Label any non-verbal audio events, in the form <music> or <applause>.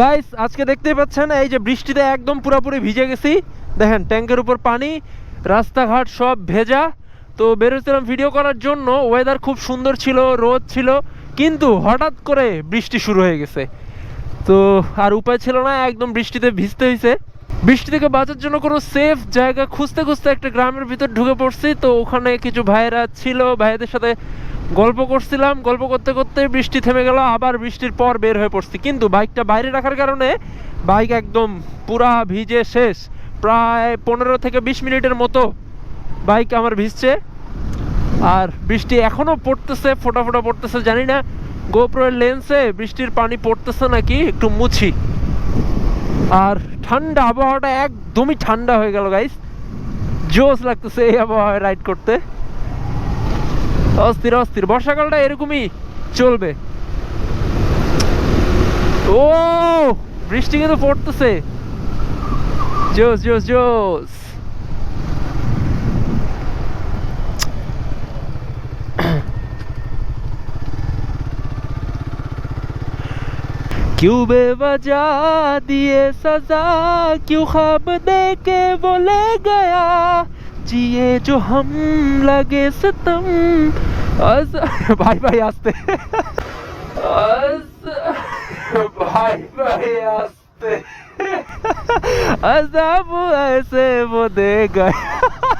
Guys আজকে দেখতেই পাচ্ছেন, এই যে বৃষ্টিতে একদম পুরোপুরি ভিজে গেছি। দেখেন, ট্যাঙ্কের উপর পানি, রাস্তাঘাট সব ভেজা। তো বেরোছিলাম ভিডিও করার জন্য ওয়েদার খুব সুন্দর ছিল, রোদ ছিল, কিন্তু হঠাৎ করে বৃষ্টি শুরু হয়ে গেছে। তো আর উপায় ছিল না, একদম বৃষ্টিতে ভিজতে হয়েছে। বৃষ্টি থেকে বাঁচার জন্য কোনো সেফ জায়গা খুঁজতে খুঁজতে একটা গ্রামের ভিতর ঢুকে পড়ছি। তো ওখানে কিছু ভাইয়েরা ছিল ভাইয়াদের সাথে গল্প করছিলাম, গল্প করতে করতে বৃষ্টি থেমে গেল, আবার বৃষ্টির পর বের হয়ে পড়ছি। কিন্তু বাইকটা বাইরে রাখার কারণে বাইক একদম পুরা ভিজে শেষ। প্রায় পনেরো থেকে বিশ মিনিটের মতো বাইক আমার ভিজছে। আর বৃষ্টি এখনও পড়তেছে, ফোটা ফোটা পড়তেছে, জানি না। গোপ্রোর লেন্সে বৃষ্টির পানি পড়তেছে নাকি, একটু মুছি। আর ঠান্ডা আবহাওয়াটা একদমই ঠান্ডা হয়ে গেল গাইস জোস লাগতেছে এই আবহাওয়ায় রাইড করতে। অস্থির অস্থির বর্ষাকালটা এরকমই চলবে ও বৃষ্টি কিন্তু পড়তেছে জোস জোস জোস क्यों बेवजह दिए सजा क्यों ख्वाब दे के वो ले गया जिए जो हम लगे सितम। अस <laughs> भाई भाई आस्ते। अस भाई भाई आस्ते। <laughs> अजाब ऐसे वो दे गया <laughs>